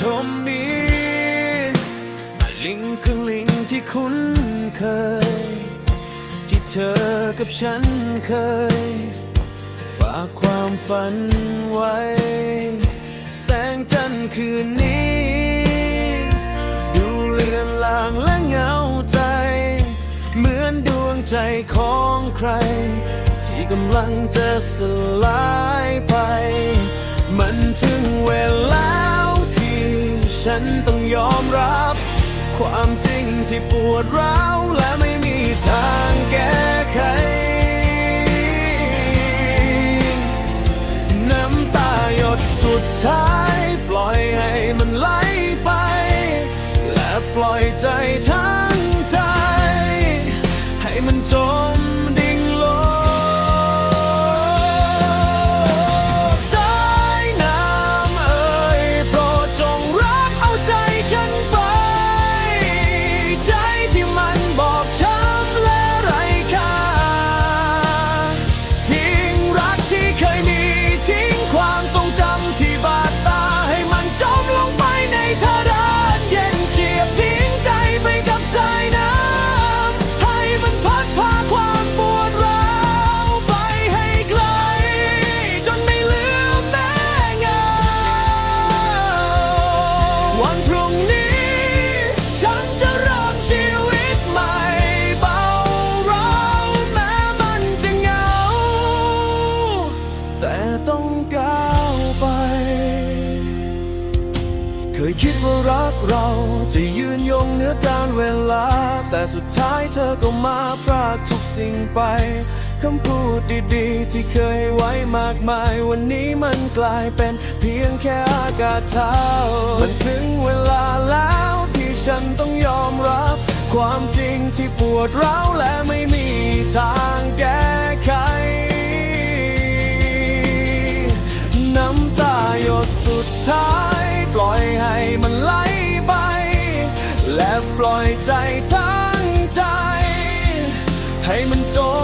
ทมนี้ลิงคือลิงที่คุ้นเคย ที่เธอกับฉันเคย ฝากความฝันไว้ แสงจันทร์คืนนี้ ดูเลือนลางและเหงาใจ เหมือนดวงใจของใคร ที่กำลังจะสลายไป มันถึงเวลา ฉันต้องยอมรับ ความจริงที่ปวดร้าวและไม่มีทางแก้ไข น้ำตาหยดสุดท้าย เราจะยืนยงเหนือการเวลา แต่สุดท้ายเธอก็มาพรากทุกสิ่งไปคำพูดดีๆ ที่เคยไว้มากมาย วันนี้มันกลายเป็นเพียงแค่อากาศเท้า มันถึงเวลาแล้วที่ฉันต้องยอมรับ ความจริงที่ปวดร้าวและไม่มีทางแก้ไข อยใจทั้งใจ ให้มันจบ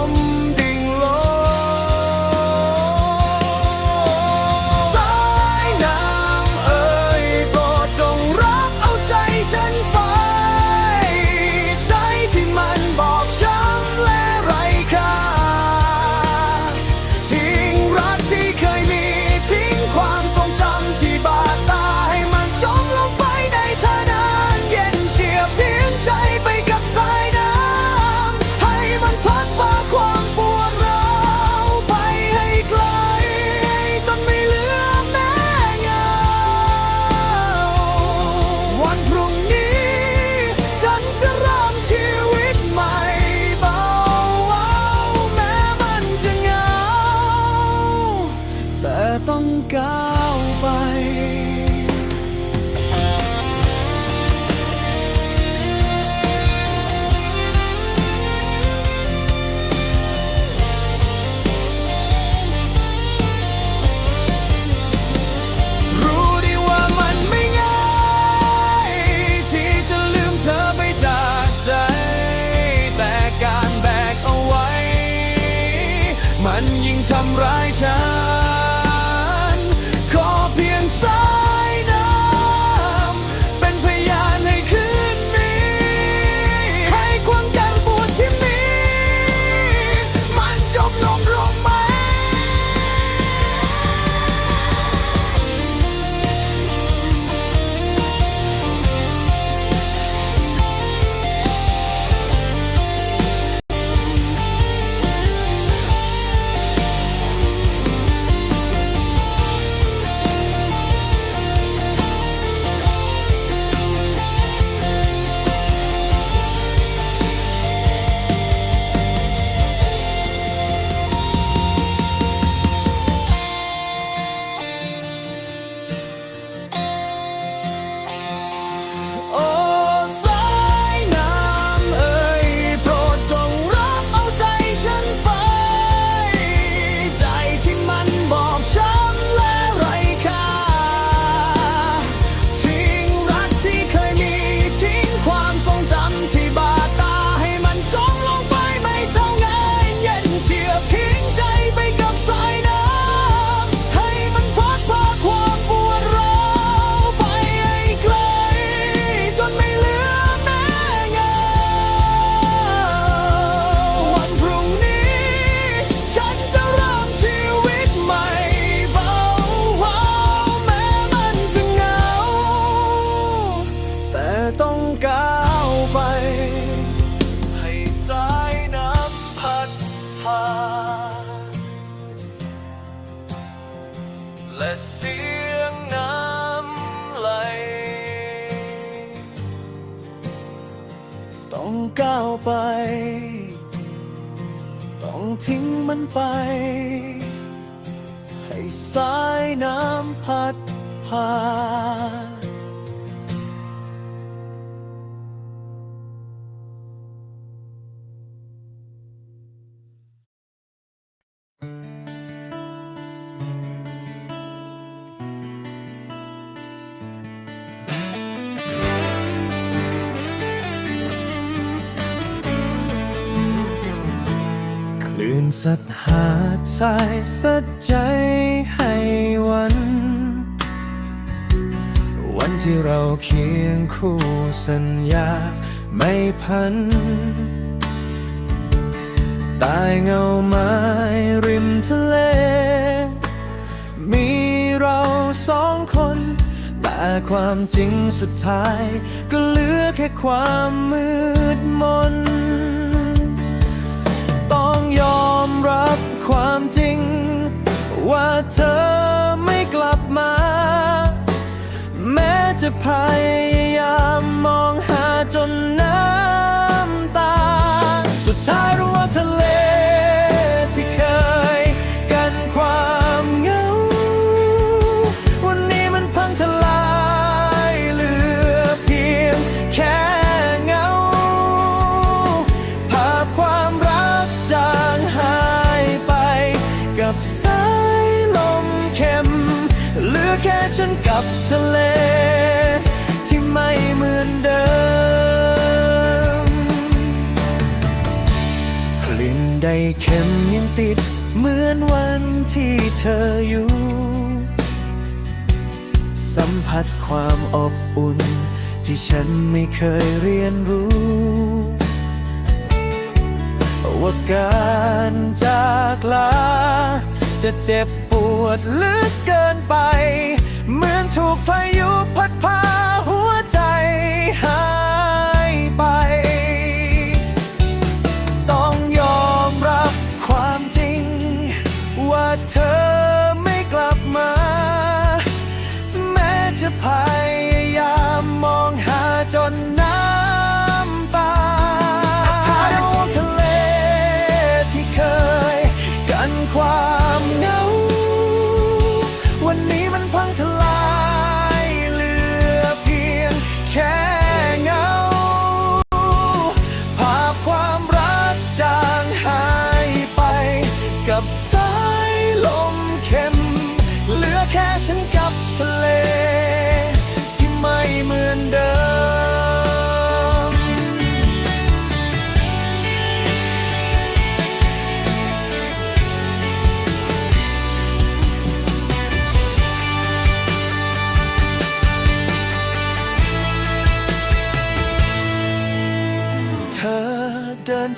สัตหาสายสัจใจให้วัน วันที่เราเคียงคู่สัญญาไม่พัน ตายเงาไม้ริมทะเล มีเราสองคน แต่ความจริงสุดท้าย ก็เหลือแค่ความมืดมน ยอมรับความจริง ว่าเธอไม่กลับมา แม้จะพยาย เธออยู่ สัมผัสความอบอุ่น ที่ฉันไม่เคยเรียนรู้ ว่าการจากลา จะเจ็บปวดลึกเกินไป เหมือนถูกพายุพัดพาหัวใจหา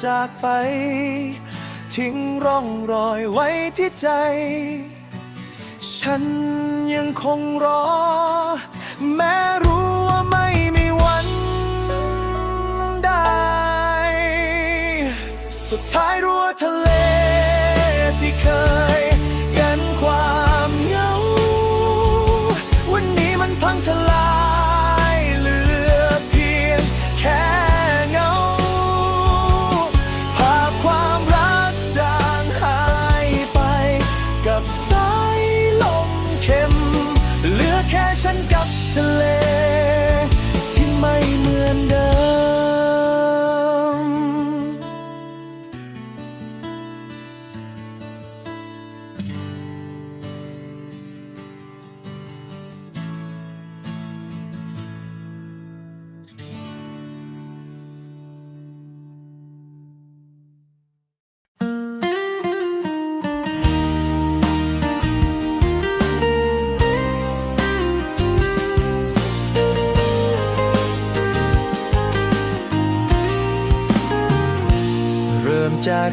จากไป ทิ้งร่องรอยไว้ที่ใจ ฉันยังคงรอ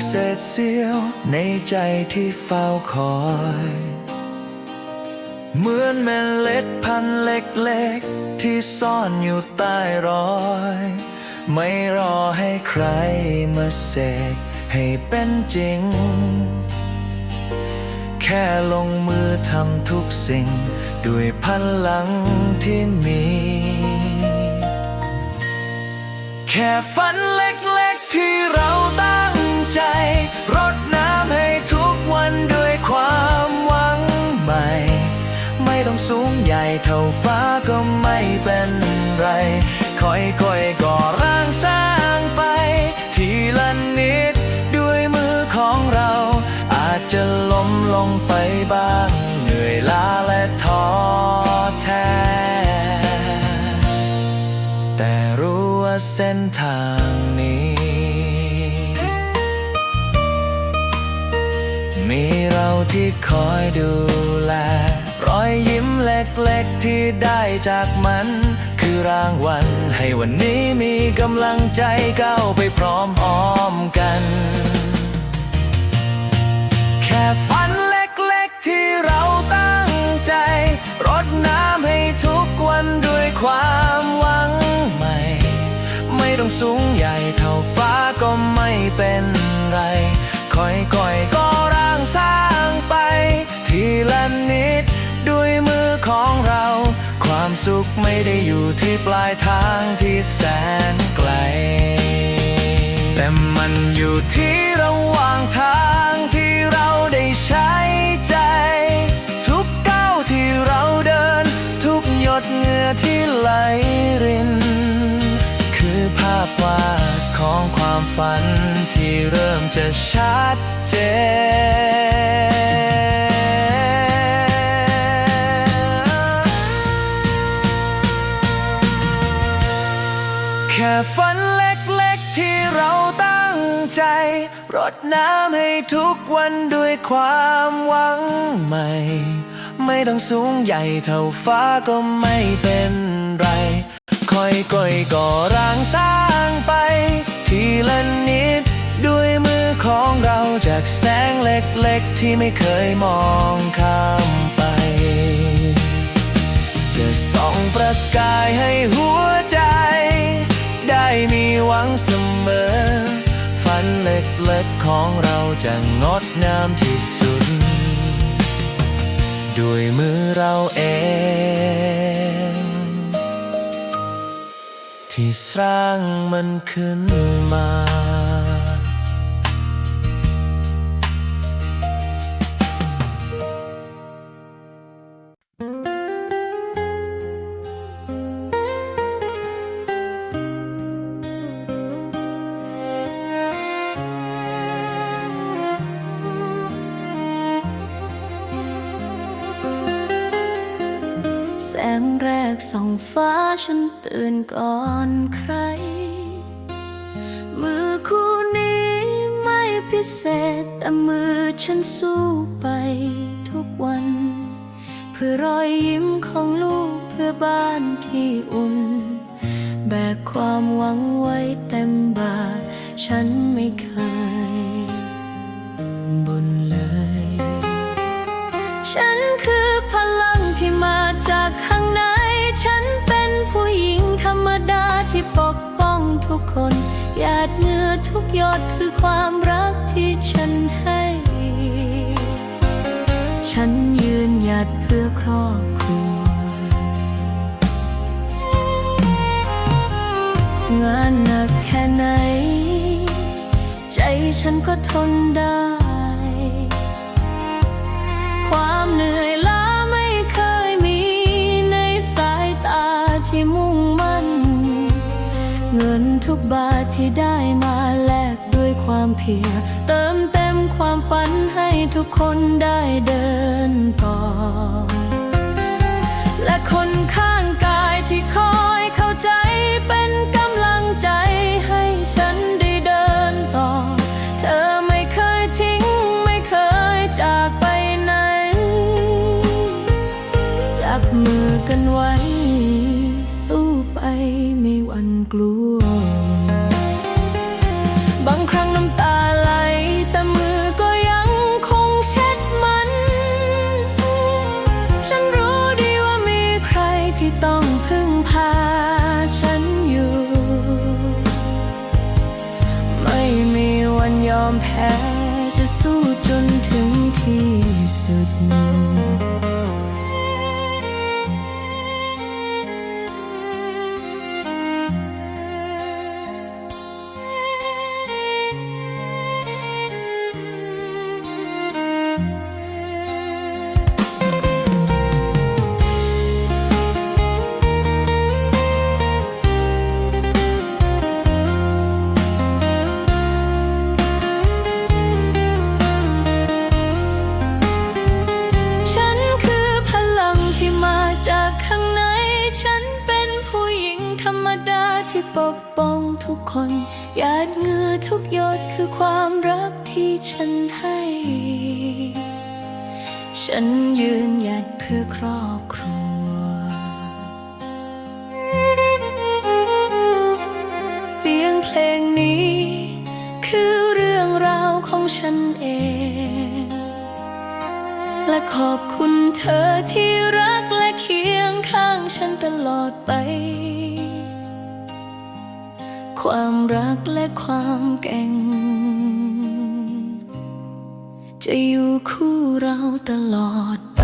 จากเศษเสี้ยวในใจที่เฝ้าคอย เหมือนเมล็ดพันธุ์เล็กๆ ที่ซ่อนอยู่ใต้รอย ไม่รอให้ใครมาเสกให้เป็นจริง แค่ลงมือทำทุกสิ่ง ด้วยพลังที่มี แค่ฝัน ค่อยๆก่อร่างสร้างไป ทีละนิดด้วยมือของเรา อาจจะล้มลงไปบ้าง เหนื่อยล้าและท้อแท้ แต่รู้ว่าเส้นทางนี้ มีเราที่คอยดูแล รอยยิ้มเล็กๆที่ได้จากมัน รางวัล ให้วันนี้มีกำลังใจก้าวไปพร้อมอ้อมกัน แค่ฝันเล็กๆที่เราตั้งใจ รดน้ำให้ทุกวันด้วยความหวังใหม่ ไม่ต้องสูงใหญ่เท่าฟ้าก็ไม่เป็นไร ค่อยๆก็ร่างสร้างไป ทีละนิดด้วยมือของเรา ความสุขไม่ได้อยู่ที่ปลายทางที่แสนไกล แต่มันอยู่ที่ระหว่างทางที่เราได้ใช้ใจ ทุกก้าวที่เราเดิน ทุกหยดเหงื่อที่ไหลริน คือภาพวาดของความฝันที่เริ่มจะชัดเจน ฝันเล็กๆที่เราตั้งใจ รดน้ำให้ทุกวันด้วยความหวังใหม่ ไม่ต้องสูงใหญ่เท่าฟ้าก็ไม่เป็นไร ค่อยๆก่อร่างสร้างไป ทีละนิด ด้วยมือของเราจากแสงเล็กๆที่ไม่เคยมองข้ามไป จะส่องประกายให้หัว ล็กๆของเราจะงดงามที่สุด ด้วยมือเราเอง ที่สร้างมันขึ้นมา ตื่นก่อนใคร มือคู่นี้ไม่พิเศษ แต่มือฉันสู้ไปทุกวัน เพื่อรอยยิ้มของลูกเพื่อบ้านที่อุ่น แบกความหวังไว้เต็มบ่า ฉันไม่เคยบ่นเลย ฉันคือพลังที่มาจากข้างใน ปกป้องทุกคน หยาดเหงื่อทุกหยดคือความรักที่ฉันให้ ฉันยืนหยัดเพื่อครอบครัว งานหนักแค่ไหน ใจฉันก็ทนได้ ความเหนื่อย บาทที่ได้มาแลกด้วยความเพียรเติมเต็มความฝันให้ทุกคนได้เดินต่อ และคนข้างกายที่คอยเข้าใจเป็นกำลังใจให้ฉันได้เดินต่อ เธอไม่เคยทิ้งไม่เคยจากไปไหน จับมือกันไว้ สู้ไปไม่หวั่นกลัว บางครั้ง คนหยาดเหงื่อทุกหยดคือความรักที่ฉันให้ ฉันยืนหยัดเพื่อครอบครัวเสียงเพลงนี้คือเรื่องราวของฉันเอง และขอบคุณเธอที่รักและเคียงข้างฉันตลอดไป ความรักและความเก่ง จะอยู่คู่เราตลอดไป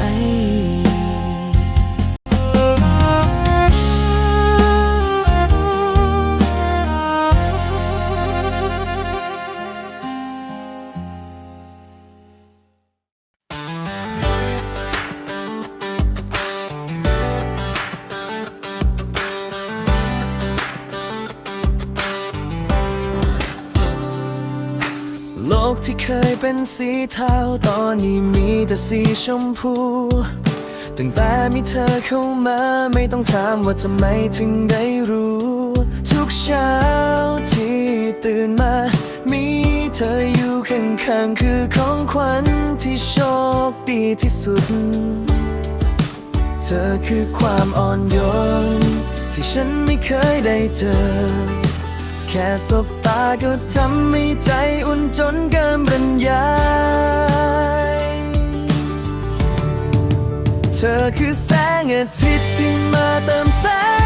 เป็นสีเทาตอนนี้มีแต่สีชมพู ตั้งแต่มีเธอเข้ามาไม่ต้องถามว่าทำไมถึงได้รู้ ทุกเช้าที่ตื่นมา มีเธออยู่ข้างๆคือของขวัญที่โชคดีที่สุด เธอคือความอ่อนโยนที่ฉันไม่เคยได้เจอ แค่สบตาก็ทำให้ใจอุ่นจนเกินบรรยาย เธอคือแสงอาทิตย์ที่มาเติมแสง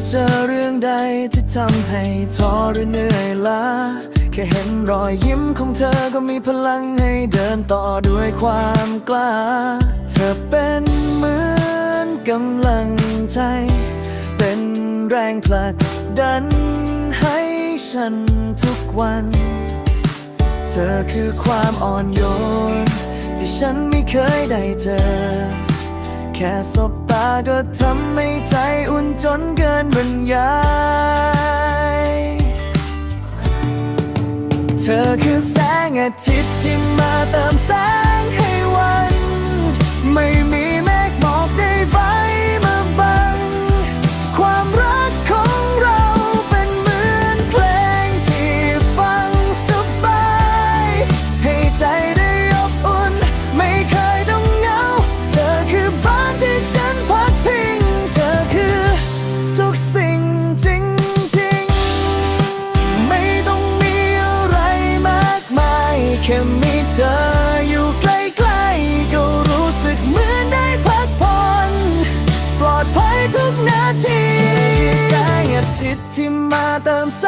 จะเจอเรื่องใดที่ทำให้ท้อหรือเหนื่อยล้าแค่เห็นรอยยิ้มของเธอก็มีพลังให้เดินต่อด้วยความกล้า เธอเป็นเหมือนกำลังใจ เป็นแรงผลักดันให้ฉันทุกวัน เธอคือความอ่อนโยน ที่ฉันไม่เคยได้เจอ แค่สบตาก็ทำให้ใจอุ่นจนเกิน บรรยาย เธอคือแสงอาทิตย์ที่มาเติมแสง ที่มาเติมเส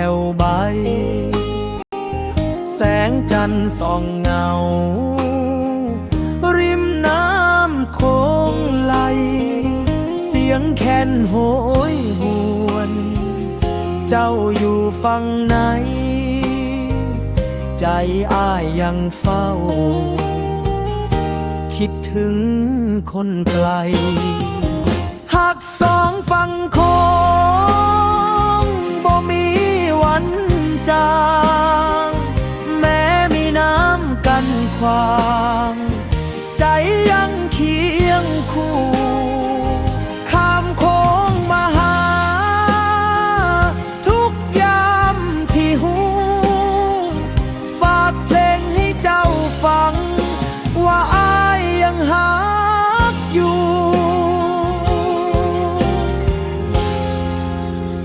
ผ่วใบ แสงจันทร์ส่องเงา ริมน้ำโคงไหล เสียงแคนโหยหวน เจ้าอยู่ฝั่งไหน ใจอ้ายยังเฝ้า คิดถึงคนไกล หักสองฝั่งโคง ฝันจางแม้มีน้ำกันความ ใจยังเคียงคู่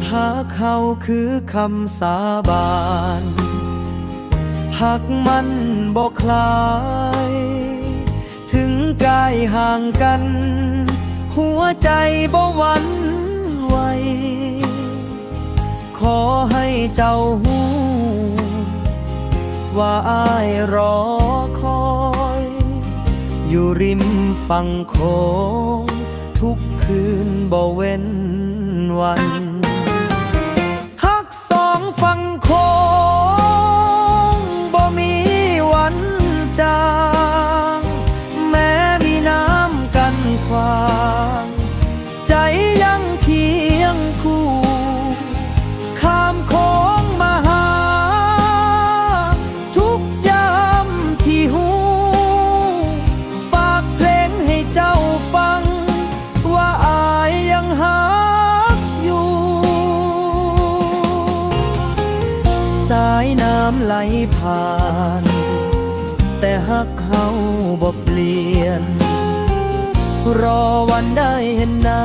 หาเขาคือคำสาบานหักมันบอกคลาย ถึงกายห่างกัน หัวใจบ่หวันไหวขอให้เจ้าหูว่าอายรอคอย อยู่ริมฝั่งโคงทุกคืนบ่เว้นวัน บ่เปลี่ยน รอวันได้เห็นหน้า